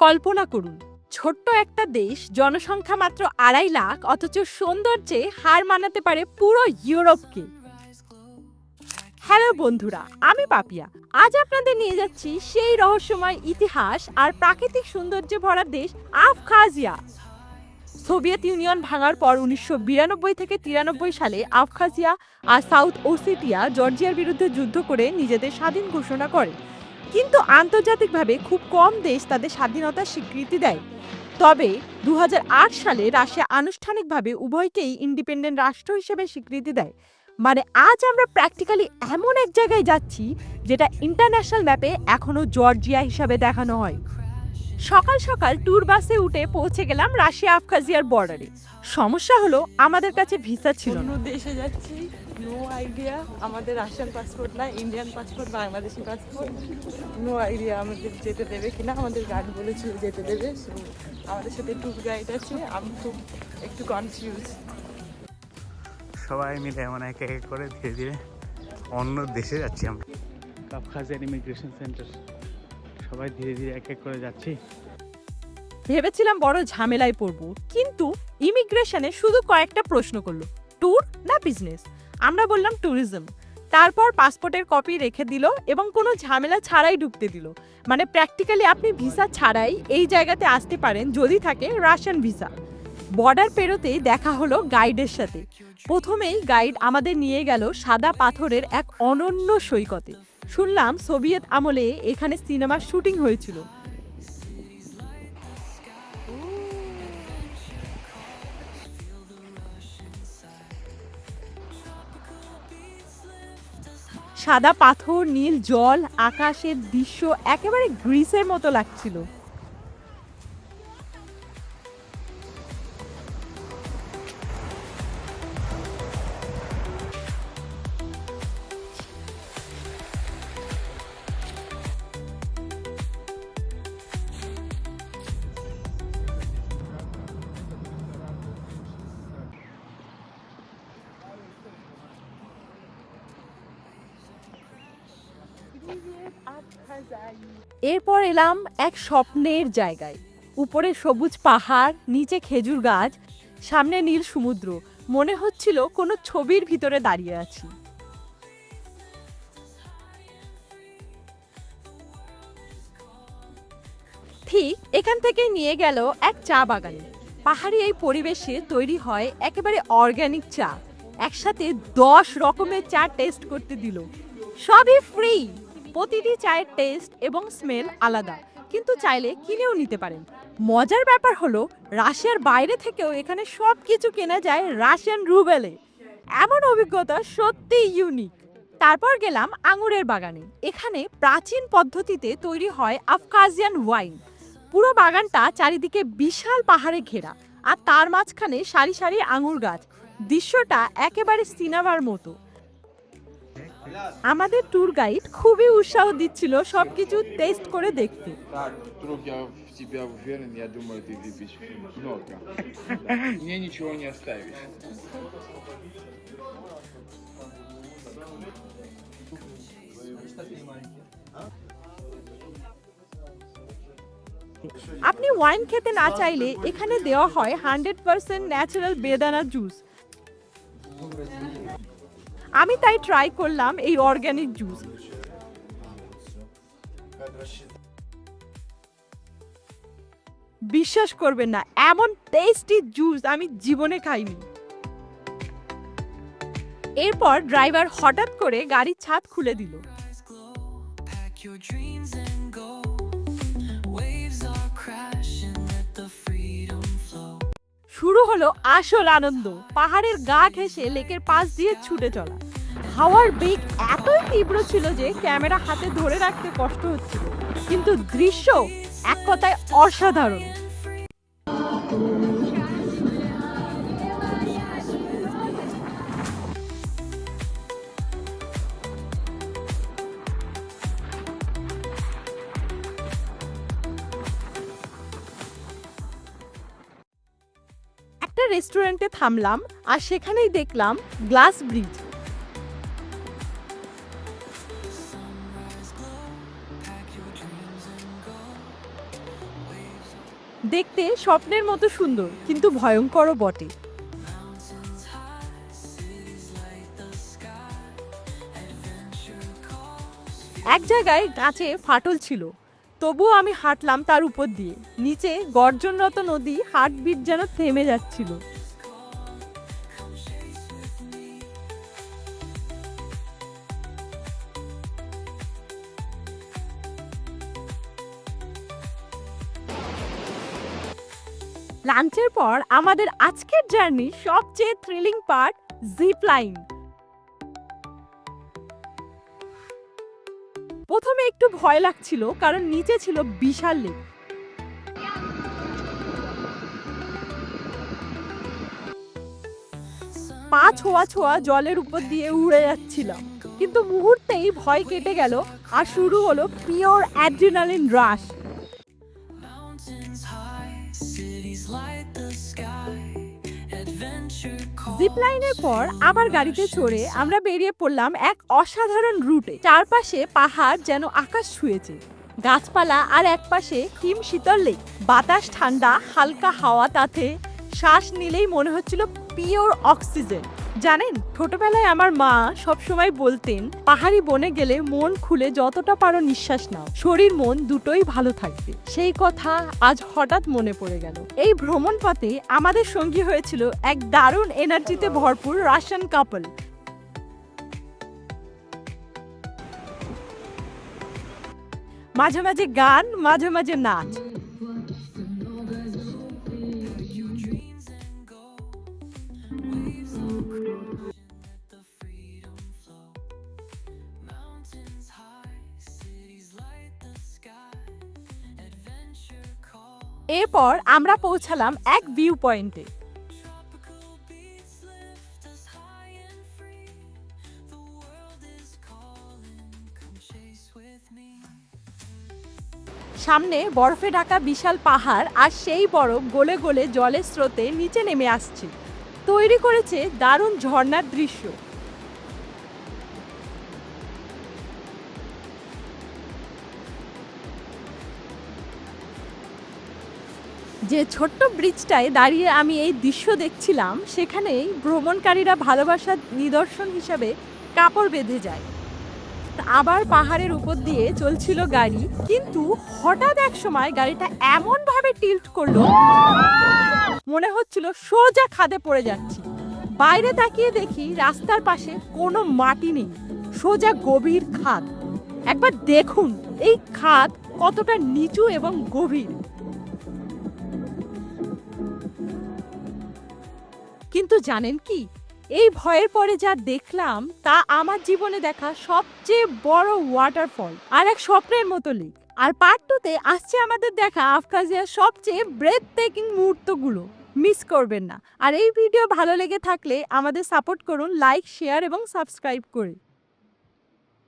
কল্পনা করুন, ছোট্ট একটা দেশ, জনসংখ্যা মাত্র আড়াই লাখ, অথচ সৌন্দর্যে হার মানাতে পারে পুরো ইউরোপকে। হ্যালো বন্ধুরা, আমি পাপিয়া। আজ আপনাদের নিয়ে যাচ্ছি সেই রহস্যময় ইতিহাস আর প্রাকৃতিক সৌন্দর্যে ভরা দেশ আফখাজিয়া। সোভিয়েত ইউনিয়ন ভাঙার পর উনিশশো বিরানব্বই থেকে তিরানব্বই সালে আফখাজিয়া আর সাউথ ওসেটিয়া জর্জিয়ার বিরুদ্ধে যুদ্ধ করে নিজেদের স্বাধীন ঘোষণা করে। কিন্তু আন্তর্জাতিকভাবে খুব কম দেশ তাদের স্বাধীনতার স্বীকৃতি দেয়। তবে দু হাজার আট সালে রাশিয়া আনুষ্ঠানিকভাবে উভয়কেই ইন্ডিপেন্ডেন্ট রাষ্ট্র হিসেবে স্বীকৃতি দেয়। মানে আজ আমরা প্র্যাকটিক্যালি এমন এক জায়গায় যাচ্ছি যেটা ইন্টারন্যাশনাল ম্যাপে এখনও জর্জিয়া হিসাবে দেখানো হয়। সকাল সকাল ট্যুর বাসে উঠে পৌঁছে গেলাম রাশিয়া আফখাজিয়ার বর্ডারে। সমস্যা হলো আমাদের কাছে ভিসা ছিল দেশে যাচ্ছি। নো আইডিয়া আমাদের রাশিয়ান পাসপোর্ট না Indian passport Bangladeshi passport no idea আমাদের যেতে দেবে কিনা। আমাদের গাইড বলেছিল যেতে দেবে। আমাদের সাথে ট্যুর গাইড আছে। আমি খুব একটু কনফিউজ সবাই মিলে এমন এক এক করে ধীরে ধীরে অন্য দেশে যাচ্ছি আমরা। কাপখাজিয়ান ইমিগ্রেশন সেন্টার সবাই ধীরে ধীরে এক এক করে যাচ্ছি। ভেবেছিলাম বড় ঝামেলায় পড়ব কিন্তু ইমিগ্রেশনে শুধু কয়েকটা প্রশ্ন করল ট্যুর না বিজনেস আমরা বললাম ট্যুরিজম তারপর পাসপোর্টের কপি রেখে দিল এবং কোনো ঝামেলা ছাড়াই ঢুকতে দিল। মানে প্র্যাকটিক্যালি আপনি ভিসা ছাড়াই এই জায়গাতে আসতে পারেন যদি থাকে রাশিয়ান ভিসা বর্ডার পেরোতেই দেখা হলো গাইডের সাথে। প্রথমেই গাইড আমাদের নিয়ে গেল সাদা পাথরের এক অনন্য সৈকতে। শুনলাম সোভিয়েত আমলে এখানে সিনেমার শুটিং হয়েছিল। সাদা পাথর নীল জল আকাশের দৃশ্য একেবারে গ্রিসের মতো লাগছিল। এরপর এলাম এক স্বপ্নের জায়গায়। উপরে সবুজ পাহাড়, নিচে খেজুর গাছ, সামনে নীল সমুদ্র। মনে হচ্ছিল কোনো ছবির ভিতরে দাঁড়িয়ে আছি। ঠিক এখান থেকে নিয়ে গেল এক চা বাগানে। পাহাড়ি এই পরিবেশে তৈরি হয় একেবারে অর্গানিক চা। একসাথে দশ রকমের চা টেস্ট করতে দিল। সবই ফ্রি প্রতিটি চায়ের টেস্ট এবং স্মেল আলাদা। কিন্তু চাইলে কিনেও নিতে পারেন। মজার ব্যাপার হলো, রাশিয়ার বাইরে থেকেও এখানে সব কিছু কেনা যায় রাশিয়ান রুবেলে। এমন অভিজ্ঞতা সত্যি ইউনিক তারপর গেলাম আঙুরের বাগানে। এখানে প্রাচীন পদ্ধতিতে তৈরি হয় আফকাজিয়ান ওয়াইন পুরো বাগানটা চারিদিকে বিশাল পাহাড়ে ঘেরা আর তার মাঝখানে সারি সারি আঙুর গাছ। দৃশ্যটা একেবারে সিনেমার মতো। আমাদের ট্যুর গাইড খুবই উৎসাহ দিচ্ছিল সবকিছু টেস্ট করে দেখতে Так, вдруг я в тебя уверен, я думаю, ты выпьешь много. Мне ничего не оставишь. আপনি ওয়াইন খেতে না চাইলে এখানে দেওয়া হয় হান্ড্রেড পার্সেন্ট ন্যাচারাল বেদানা জুস আমি তাই ট্রাই করলাম এই অর্গ্যানিক জুস বিশ্বাস করবেন না, এমন টেস্টি জুস আমি জীবনে খাইনি। এরপর ড্রাইভার হঠাৎ করে গাড়ির ছাদ খুলে দিল. শুরু হলো আসল আনন্দ, পাহাড়ের গা ঘেঁষে লেকের পাশ দিয়ে ছুটে চলা। হাওয়ার বেগ এতই তীব্র ছিল যে ক্যামেরা হাতে ধরে রাখতে কষ্ট হচ্ছিল। কিন্তু দৃশ্য এক কথায় অসাধারণ। রেস্টুরেন্টে থামলাম আর সেখানেই দেখলাম গ্লাস ব্রিজ দেখতে স্বপ্নের মতো সুন্দর, কিন্তু ভয়ঙ্করও বটে। এক জায়গায় গাছে ফাটল ছিল, তবুও আমি হাঁটলাম তার উপর দিয়ে। নিচে গর্জনরত নদী হার্টবিট যেন থেমে যাচ্ছিল। লাঞ্চের পর আমাদের আজকের জার্নি সবচেয়ে থ্রিলিং পার্ট জিপ লাইন প্রথমে একটু ভয় লাগছিল, কারণ নিচে ছিল বিশাল লেক পা ছোঁয়া ছোঁয়া জলের উপর দিয়ে উড়ে যাচ্ছিলাম। কিন্তু মুহূর্তেই ভয় কেটে গেল আর শুরু হলো pure adrenaline rush light the sky. Adventure calls. Zip লাইনের পর আবার গাড়িতে চড়ে আমরা বেরিয়ে পড়লাম এক অসাধারণ রুটে চারপাশে পাহাড় যেন আকাশ ছুঁয়েছে গাছপালা আর একপাশে হিম শীতল লেক বাতাস ঠান্ডা, হালকা হাওয়া তাতে শ্বাস নিলেই মনে হচ্ছিল পিওর অক্সিজেন জানেন, ছোটবেলায় আমার মা সবসময় বলতেন, পাহাড়ি বনে গেলে মন খুলে যতটা পারো নিঃশ্বাস নাও। শরীর, মন দুটোই ভালো থাকবে। সেই কথা আজ হঠাৎ মনে পড়ে গেল। এই ভ্রমণ পথে আমাদের সঙ্গী হয়েছিল এক দারুণ এনার্জিতে ভরপুর রাশিয়ান কাপল। মাঝে মাঝে গান, মাঝে মাঝে নাচ। এরপর আমরা পৌঁছালাম এক ভিউ পয়েন্টে. সামনে বরফে ঢাকা বিশাল পাহাড় আর সেই বরফ গলে গলে জলের স্রোতে নিচে নেমে আসছে তৈরি করেছে দারুণ ঝর্ণার দৃশ্য যে ছোট্ট ব্রিজটায় দাঁড়িয়ে আমি এই দৃশ্য দেখছিলাম, সেখানেই ভ্রমণকারীরা ভালোবাসার নিদর্শন হিসাবে কাপড় বেঁধে যায়। আবার পাহাড়ের উপর দিয়ে চলছিল গাড়ি, কিন্তু হঠাৎ এক সময় গাড়িটা এমন ভাবে টিল্ট করল, মনে হচ্ছিল সোজা খাদে পড়ে যাচ্ছি। বাইরে তাকিয়ে দেখি রাস্তার পাশে কোনো মাটি নেই, সোজা গভীর খাদ। একবার দেখুন, এই খাদ কতটা নিচু এবং গভীর। কিন্তু জানেন কি? এই ভয়ের পরে যা দেখলাম, তা আমার জীবনে দেখা সবচেয়ে বড় ওয়াটারফল আর এক স্বপ্নের মতো লেক আর পার্ট টুতে আসছে আমাদের দেখা আফকাজিয়ার সবচেয়ে ব্রেথ টেকিং মুহূর্তগুলো। মিস করবেন না। আর এই ভিডিও ভালো লেগে থাকলে আমাদের সাপোর্ট করুন লাইক শেয়ার এবং সাবস্ক্রাইব করে।